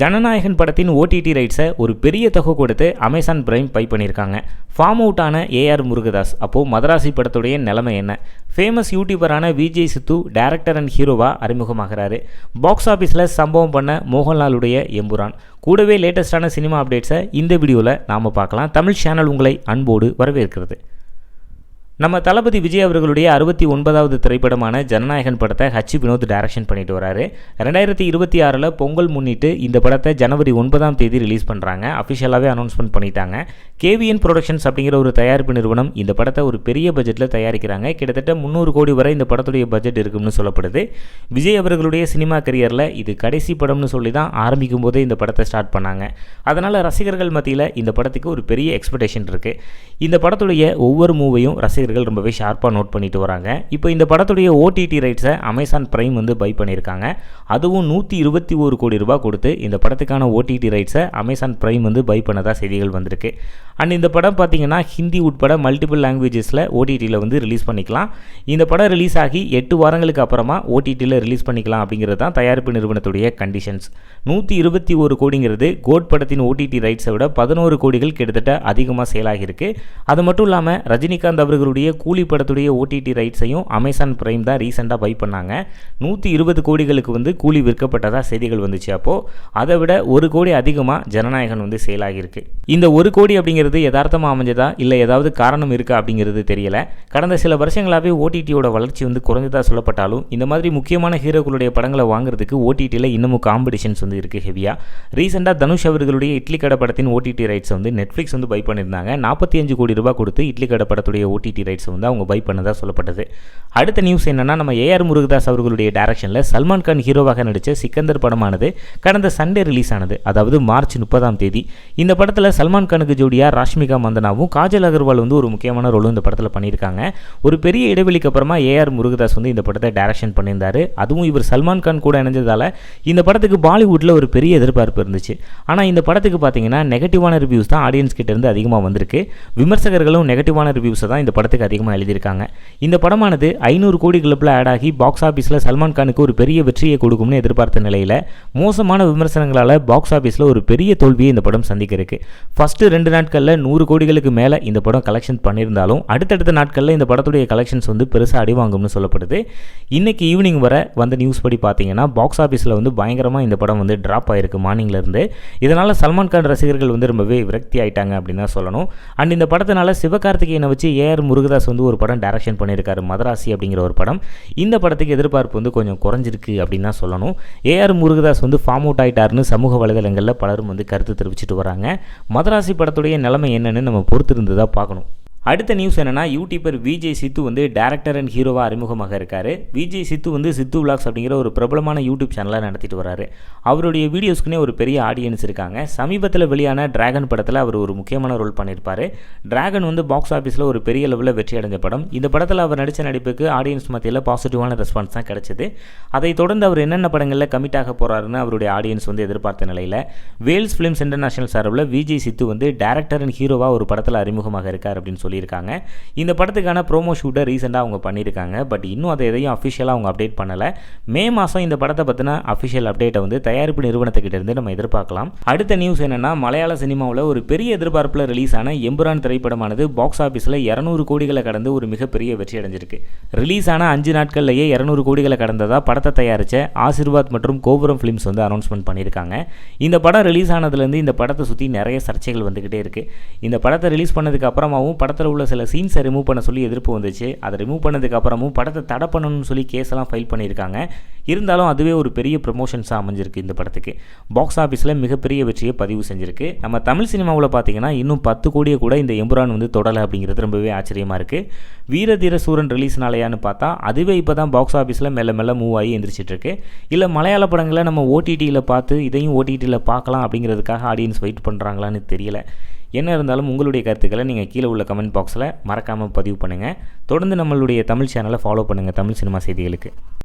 ஜனநாயகன் படத்தின் ஓடிடி ரைட்ஸை ஒரு பெரிய தொகை கொடுத்து அமேசான் பிரைம் பை பண்ணியிருக்காங்க. ஃபார்ம் அவுட் ஆன ஏஆர் முருகதாஸ். அப்போது மதராசி படத்துடைய நிலைமை என்ன? ஃபேமஸ் யூடியூபரான விஜய் சித்து டேரக்டர் அண்ட் ஹீரோவாக அறிமுகமாகிறாரு. பாக்ஸ் ஆஃபீஸில் சம்பவம் பண்ண மோகன்லாலுடைய எம்புரான். கூடவே லேட்டஸ்டான சினிமா அப்டேட்ஸை இந்த வீடியோவில் நாம் பார்க்கலாம். தமிழ் சேனல் உங்களை அன்போடு வரவேற்கிறது. நம்ம தளபதி விஜய் அவர்களுடைய அறுபத்தி ஒன்பதாவது திரைப்படமான ஜனநாயகன் படத்தை ஹச் வினோத் டைரக்ஷன் பண்ணிட்டு வராரு. ரெண்டாயிரத்தி இருபத்தி ஆறில் பொங்கல் முன்னிட்டு இந்த படத்தை ஜனவரி ஒன்பதாம் தேதி ரிலீஸ் பண்ணுறாங்க அஃபிஷியலாகவே அனௌன்ஸ்மெண்ட் பண்ணிட்டாங்க. கேவிஎன் ப்ரொடக்ஷன்ஸ் அப்படிங்கிற ஒரு தயாரிப்பு நிறுவனம் இந்த படத்தை ஒரு பெரிய பட்ஜெட்டில் தயாரிக்கிறாங்க. கிட்டத்தட்ட முந்நூறு கோடி வரை இந்த படத்துடைய பட்ஜெட் இருக்கும்னு சொல்லப்படுது. விஜய் அவர்களுடைய சினிமா கரியரில் இது கடைசி படம்னு சொல்லி தான் ஆரம்பிக்கும் போதே இந்த படத்தை ஸ்டார்ட் பண்ணாங்க. அதனால் ரசிகர்கள் மத்தியில் இந்த படத்துக்கு ஒரு பெரிய எக்ஸ்பெக்டேஷன் இருக்குது இந்த படத்துடைய ஒவ்வொரு மூவையும் ரசிகர் ரசிகர்கள் ரொம்பவே ஷார்ப்பாக நோட் பண்ணிட்டு வராங்க. இப்போ இந்த படத்துடைய ஓடிடி ரைட்ஸை அமேசான் பிரைம் வந்து பை பண்ணியிருக்காங்க. அதுவும் நூற்றி இருபத்தி ஒரு கோடி ரூபாய் கொடுத்து இந்த படத்துக்கான ஓடிடி ரைட்ஸை அமேசான் பிரைம் வந்து பை பண்ணதாக செய்திகள் வந்திருக்கு. அண்ட் இந்த படம் பார்த்தீங்கன்னா ஹிந்தி உட்பட மல்டிபிள் லாங்குவேஜஸில் ஓடிடியில் வந்து ரிலீஸ் பண்ணிக்கலாம். இந்த படம் ரிலீஸ் ஆகி எட்டு வாரங்களுக்கு அப்புறமா ஓடிடியில் ரிலீஸ் பண்ணிக்கலாம் அப்படிங்கிறது தான் தயாரிப்பு நிறுவனத்துடைய கண்டிஷன்ஸ் நூற்றி இருபத்தி ஒரு கோடிங்கிறது கோட் படத்தின் ஓடிடி ரைட்ஸை விட பதினோரு கோடிகள் கிட்டத்தட்ட அதிகமாக சேலாகியிருக்கு அது மட்டும் இல்லாமல் ரஜினிகாந்த் அவர்களுடைய கூலி படத்துடைய ஓடிடி ரைட்ஸையும் அமேசான் பிரைம் தான் ரீசெண்டாக பை பண்ணாங்க. நூற்றி இருபது கோடிகளுக்கு வந்து கூலி விற்கப்பட்டதாக செய்திகள் வந்துச்சு அப்போது அதை விட ஒரு கோடி அதிகமாக ஜனநாயகன் வந்து சேலாகியிருக்கு இந்த ஒரு கோடி அப்படிங்கிறது யதார்த்தமாக அமைஞ்சதா? இல்லை ஏதாவது காரணம் இருக்கா அப்படிங்கிறது தெரியல. கடந்த சில வருஷங்களாகவே ஓடிடியோட வளர்ச்சி வந்து குறைஞ்சதாக சொல்லப்பட்டாலும் இந்த மாதிரி முக்கியமான ஹீரோக்களுடைய படங்களை வாங்குறதுக்கு ஓடிடியில் இன்னமும் காம்படிஷன்ஸ் வந்து இருக்குது ஹெவியாக ரீசெண்டாக தனுஷ் அவர்களுடைய இட்லி கடை படத்தின் ஓடிடி ரைட்ஸ் வந்து நெட்ஃப்ளிக்ஸ் வந்து பை பண்ணியிருந்தாங்க. நாற்பத்தி அஞ்சு கோடி ரூபாய் கொடுத்து இட்லி கடை படத்துடைய ஓடிடி ரைட்ஸ் வந்து அவங்க பை பண்ணதாக சொல்லப்பட்டது. அடுத்த நியூஸ் என்னென்னா நம்ம ஏஆர் முருகதாஸ் அவர்களுடைய டேரக்ஷனில் சல்மான் கான் ஹீரோவாக நடித்த சிக்கந்தர் படமானது கடந்த சண்டே ரிலீஸ் ஆனது. அதாவது மார்ச் முப்பதாம் தேதி. இந்த படத்தில் சல்மான் கானுக்கு ஜோடியாக ராஷ்மிகா மந்தனாவும் காஜல் அகர்வால் வந்து ஒரு முக்கியமான ரோலும் இந்த படத்தில் பண்ணியிருக்காங்க. ஒரு பெரிய இடைவெளிக்கு அப்புறமா ஏஆர் முருகதாஸ் வந்து இந்த படத்தை டேரக்ஷன் பண்ணியிருந்தார். அதுவும் இவர் சல்மான் கான் கூட இணைஞ்சதால் இந்த படத்துக்கு பாலிவுட்டில் ஒரு பெரிய எதிர்பார்ப்பு இருந்துச்சு. ஆனால் இந்த படத்துக்கு பார்த்தீங்கன்னா நெகட்டிவான ரிவ்யூஸ் தான் ஆடியன்ஸ் கிட்டேருந்து அதிகமாக வந்திருக்கு. விமர்சகர்களும் நெகட்டிவான ரிவ்யூஸை தான் இந்த படத்துக்கு அதிகமாக எழுதியிருக்காங்க. இந்த படமானது ஐநூறு கோடி கிளப்பில் ஆட் ஆகி பாக்ஸ் ஆஃபீஸில் சல்மான் கானுக்கு ஒரு பெரிய வெற்றியை கொடுக்கும்னு எதிர்பார்த்த நிலையில் மோசமான விமர்சனங்களால் பாக்ஸ் ஆஃபீஸில் ஒரு பெரிய தோல்வியை இந்த படம் சந்திக்க இருக்கு ஃபஸ்ட்டு ரெண்டு நாட்களில் நூறு கோடிகளுக்கு மேலே இந்த படம் கலெக்ஷன் பண்ணியிருந்தாலும் அடுத்தடுத்த நாட்களில் இந்த படத்துடைய கலெக்ஷன்ஸ் வந்து பெருசாக அடிவாங்கும்னு சொல்லப்படுது. இன்றைக்கி ஈவினிங் வர வந்த நியூஸ் படி பார்த்தீங்கன்னா பாக்ஸ் ஆஃபீஸில் வந்து பயங்கரமாக இந்த படம் வந்து ட்ராப் ஆகிருக்கு மார்னிங்லேருந்து இதனால் சல்மான் கான் ரசிகர்கள் வந்து ரொம்பவே விரக்தி ஆயிட்டாங்க அப்படின்னு தான் சொல்லணும். அண்ட் இந்த படத்தினால சிவகார்த்திகேயனை வச்சு ஏஆர் முருகதாஸ் வந்து ஒரு படம் டைரக்ஷன் பண்ணியிருக்காரு மதராசி அப்படிங்கிற ஒரு படம். இந்த படத்துக்கு எதிர்பார்ப்பு வந்து கொஞ்சம் குறைஞ்சிருக்கு அப்படின்னு தான் சொல்லணும். ஏஆர் முருகதாஸ் வந்து ஃபார்ம் அவுட் ஆகிட்டாருன்னு சமூக வலைதளங்களில் பலரும் வந்து கருத்து தெரிவிச்சிட்டு வராங்க. மதராசி படத்துடைய நிலைமை என்னன்னு நம்ம பொறுத்திருந்து தான் பார்க்கணும். அடுத்த நியூஸ் என்னன்னா யூடியூபர் விஜய் சித்து வந்து டேரக்டர் அண்ட் ஹீரோவாக அறிமுகமாக இருக்கார். விஜய் சித்து வந்து சித்து விலாக்ஸ் அப்படிங்கிற ஒரு பிரபலமான யூடியூப் சேனலை நடத்திட்டு வராரு அவருடைய வீடியோஸ்க்குனே ஒரு பெரிய ஆடியன்ஸ் இருக்காங்க. சமீபத்தில் வெளியான டிராகன் படத்தில் அவர் ஒரு முக்கியமான ரோல் பண்ணியிருப்பார். டிராகன் வந்து பாக்ஸ் ஆஃபீஸில் ஒரு பெரிய லெவலில் வெற்றி அடைஞ்ச படம். இந்த படத்தில் அவர் நடித்த நடிப்புக்கு ஆடியன்ஸ் மத்தியில் பாசிட்டிவான ரெஸ்பான்ஸ் தான் கிடச்சிது. அதை தொடர்ந்து அவர் என்னென்ன படங்களில் கமிட் ஆக போகிறாருன்னு அவருடைய ஆடியன்ஸ் வந்து எதிர்பார்த்த நிலையில் வேல்ஸ் ஃபிலிம்ஸ் இன்டர்நேஷனல் சார்பில் விஜய் சித்து வந்து டேரக்டர் அண்ட் ஹீரோவாக ஒரு படத்தில் அறிமுகமாக இருக்கார் அப்படின்னு சொல்லியிருக்காங்க. இந்த படத்துக்கான ப்ரோமோ ஷூட்டை ரீசெண்டாக அவங்க பண்ணியிருக்காங்க. பட் இன்னும் அதை எதையும் அஃபிஷியலாக அவங்க அப்டேட் பண்ணலை. மே மாதம் இந்த படத்தை பற்றின அஃபிஷியல் அப்டேட்டை வந்து தயாரிப்பு நிறுவனத்துக்கிட்ட இருந்து நம்ம எதிர்பார்க்கலாம். அடுத்த நியூஸ் என்னன்னா மலையாள சினிமாவில் ஒரு பெரிய எதிர்பார்ப்பில் ரிலீஸ் ஆன எம்புரான் திரைப்படமானது பாக்ஸ் ஆஃபீஸில் இரநூறு கோடிகளை கடந்து ஒரு மிகப்பெரிய வெற்றி அடைஞ்சிருக்கு. ரிலீஸ் ஆன அஞ்சு நாட்கள்லேயே இரநூறு கோடிகளை கடந்ததாக படத்தை தயாரித்த ஆசிர்வாத் மற்றும் கோபுரம் ஃபிலிம்ஸ் வந்து அனௌன்ஸ்மெண்ட் பண்ணியிருக்காங்க. இந்த படம் ரிலீஸ் ஆனதுலேருந்து இந்த படத்தை சுற்றி நிறைய சர்ச்சைகள் வந்துக்கிட்டே இருக்குது இந்த படத்தை ரிலீஸ் பண்ணதுக்கு அப்புறமாவும் படத்தை படத்தில் உள்ள சில சீன்ஸை ரிமூவ் பண்ண சொல்லி எதிர்ப்பு வந்துச்சு. அதை ரிமூவ் பண்ணதுக்கப்புறமும் படத்தை தடை பண்ணணும்னு சொல்லி கேஸெல்லாம் ஃபைல் பண்ணியிருக்காங்க. இருந்தாலும் அதுவே ஒரு பெரிய ப்ரொமோஷன்ஸாக அமைஞ்சிருக்கு இந்த படத்துக்கு. பாக்ஸ் ஆஃபீஸில் மிகப்பெரிய வெற்றியை பதிவு செஞ்சிருக்கு. நம்ம தமிழ் சினிமாவில் பார்த்தீங்கன்னா இன்னும் பத்து கோடியை கூட இந்த எம்புரான் வந்து தொடலை அப்படிங்கிறது ரொம்பவே ஆச்சரியமாக இருக்குது வீரதீர சூரன் ரிலீஸ்னாலையான்னு பார்த்தா அதுவே இப்போ தான் பாக்ஸ் ஆஃபீஸில் மெல்ல மெல்ல மூவ் ஆகி எந்திரிச்சிட்ருக்கு இல்லை மலையாள படங்களை நம்ம ஓடிடியில் பார்த்து இதையும் ஓடிடியில் பார்க்கலாம் அப்படிங்கிறதுக்காக ஆடியன்ஸ் வெயிட் பண்ணுறாங்களான்னு தெரியல. என்ன இருந்தாலும் உங்களுடைய கருத்துக்களை நீங்கள் கீழே உள்ள கமெண்ட் பாக்ஸில் மறக்காமல் பதிவு பண்ணுங்கள் தொடர்ந்து நம்மளுடைய தமிழ் சேனலை ஃபாலோ பண்ணுங்கள் தமிழ் சினிமா செய்திகளுக்கு.